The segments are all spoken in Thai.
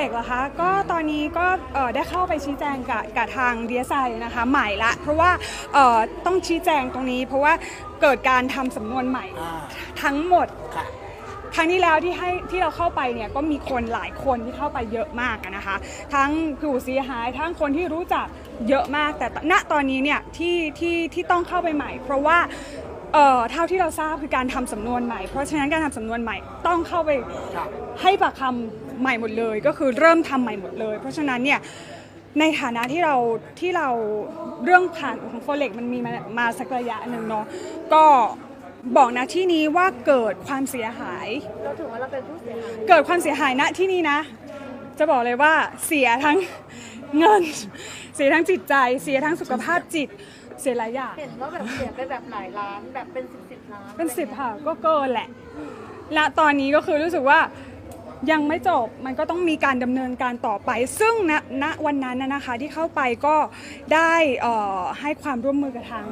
เล็กเหรอคะ ก็ตอนนี้ก็เอ่อได้เข้าไปชี้แจงกับกับทางดีไซน์นะคะใหม่ละ เพราะว่าเอ่อต้องชี้แจงตรงนี้ เพราะว่าเกิดการทำสำนวนใหม่อ่าทั้งหมดค่ะครั้งที่แล้วที่ให้ที่เราเข้าไปเนี่ยก็มีคนหลายคนที่เข้าไปเยอะมากอะนะคะ ทั้งผู้เสียหายทั้งคนที่รู้จักเยอะมากแต่ณตอนนี้เนี่ยที่ที่ที่ต้องเข้าไปใหม่ เพราะว่า เอ่อเท่าที่เราทราบคือการทำสำนวนใหม่ เพราะฉะนั้นการทำสำนวนใหม่ต้องเข้าไปค่ะให้ปากคำใหม่หมดเลย ก็คือเริ่มทำใหม่หมดเลย เพราะฉะนั้นเนี่ยในฐานะที่เราที่เราเรื่องผ่านของโฟเล็กมันมีมามาสักระยะหนึ่งเนาะก็บอกนะที่นี้ว่าเกิดความเสียหาย เราถือว่าเราเป็นผู้เสียหายเกิดความเสียหายณที่นี่นะ จะบอกเลยว่าเสียทั้ง เงิน เสียทั้งจิตใจ เสียทั้งสุขภาพจิต เสียหลายอย่าง เห็นว่าแบบเสียไปแบบหลายล้านแบบเป็นสิบสิบล้านเป็นสิบค่ะ ก็เกินแหละ และตอนนี้ก็คือรู้สึกว่ายังไม่จบมันก็ต้องมีการดำเนินการต่อไป ซึ่งณณวันนั้นนะนะคะที่เข้าไปก็ได้เอ่อให้ความร่วมมือกับทาง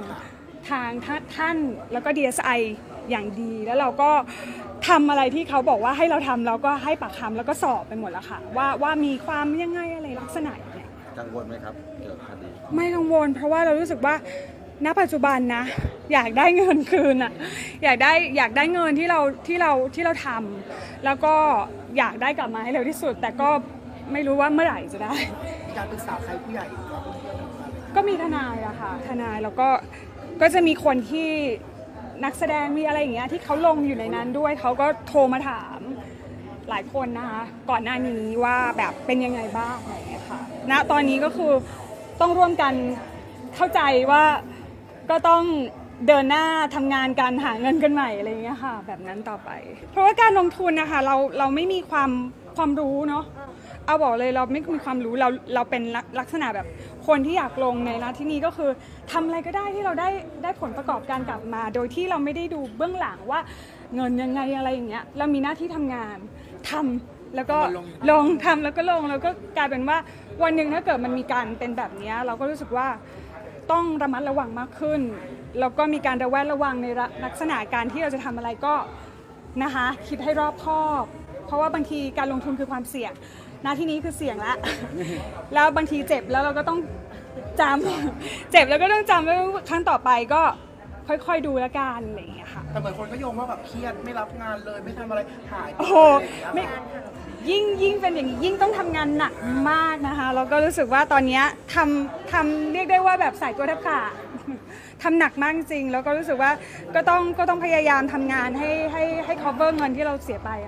ทางท่านท่านแล้วก็ DSI อย่างดี แล้วเราก็ทำอะไรที่เขาบอกว่าให้เราทำเราก็ให้ปากคำแล้วก็สอบไปหมดแล้วค่ะว่าว่ามีความยังไงอะไรลักษณะยังไง กังวลไหมครับเกี่ยวกับคดีไม่กังวล เพราะว่าเรารู้สึกว่าณปัจจุบันนะ อยากได้เงินคืนอะอยากได้อยากได้เงินที่เราที่เราที่เราทำแล้วก็อยากได้กลับมาให้เร็วที่สุด แต่ก็ไม่รู้ว่าเมื่อไหร่จะได้ มีการปรึกษาใครผู้ใหญ่ครับก็มีทนายอะค่ะทนายแล้วก็ก็จะมีคนที่นักแสดงมีอะไรอย่างเงี้ยที่เขาลงอยู่ในนั้นด้วยเขาก็โทรมาถามหลายคนนะคะก่อนหน้านี้ว่าแบบเป็นยังไงบ้างอะไรอย่างเงี้ยค่ะ ณตอนนี้ก็คือต้องร่วมกันเข้าใจว่าก็ต้องเดินหน้าทำงานกันหาเงินกันใหม่อะไรอย่างเงี้ยค่ะ แบบนั้นต่อไป เพราะว่าการลงทุนนะคะเราเราไม่มีความความรู้เนาะเอาบอกเลยเราไม่มีความรู้เราเราเป็นลักษณะแบบคนที่อยากลงในนะที่นี้ก็คือทำอะไรก็ได้ที่เราได้ได้ผลประกอบการกลับมา โดยที่เราไม่ได้ดูเบื้องหลังว่าเงินยังไงอะไรอย่างเงี้ยเรามีหน้าที่ทำงานทำ แล้วก็ลงทำแล้วก็ลงแล้วก็กลายเป็นว่าวันหนึ่งถ้าเกิดมันมีการเป็นแบบเนี้ยเราก็รู้สึกว่าต้องระมัดระวังมากขึ้นแล้วก็มีการระแวดระวังในลักษณะการที่เราจะทำอะไรก็นะคะคิดให้รอบคอบ เพราะว่าบางทีการลงทุนคือความเสี่ยงหน้าที่นี้คือเสี่ยงละแล้วบางทีเจ็บแล้วเราก็ต้องจำเจ็บแล้วก็ต้องจำไว้ว่าครั้งต่อไปก็ค่อยๆดูละกันอะไรอย่างเงี้ยค่ะ แต่เหมือนคนก็โยงว่าแบบเครียดไม่รับงานเลยไม่ทำอะไรหายโอ้โหไม่ไม่ยิ่งยิ่งเป็นอย่างนี้ยิ่งต้องทำงานหนักมากนะคะแล้วก็รู้สึกว่าตอนเนี้ยทำทำเรียกได้ว่าแบบใส่ตัวแทบขาด ทำหนักมากจริง แล้วก็รู้สึกว่าก็ต้องก็ต้องพยายามทำงานให้ให้ให้ cover เงินที่เราเสียไปอะ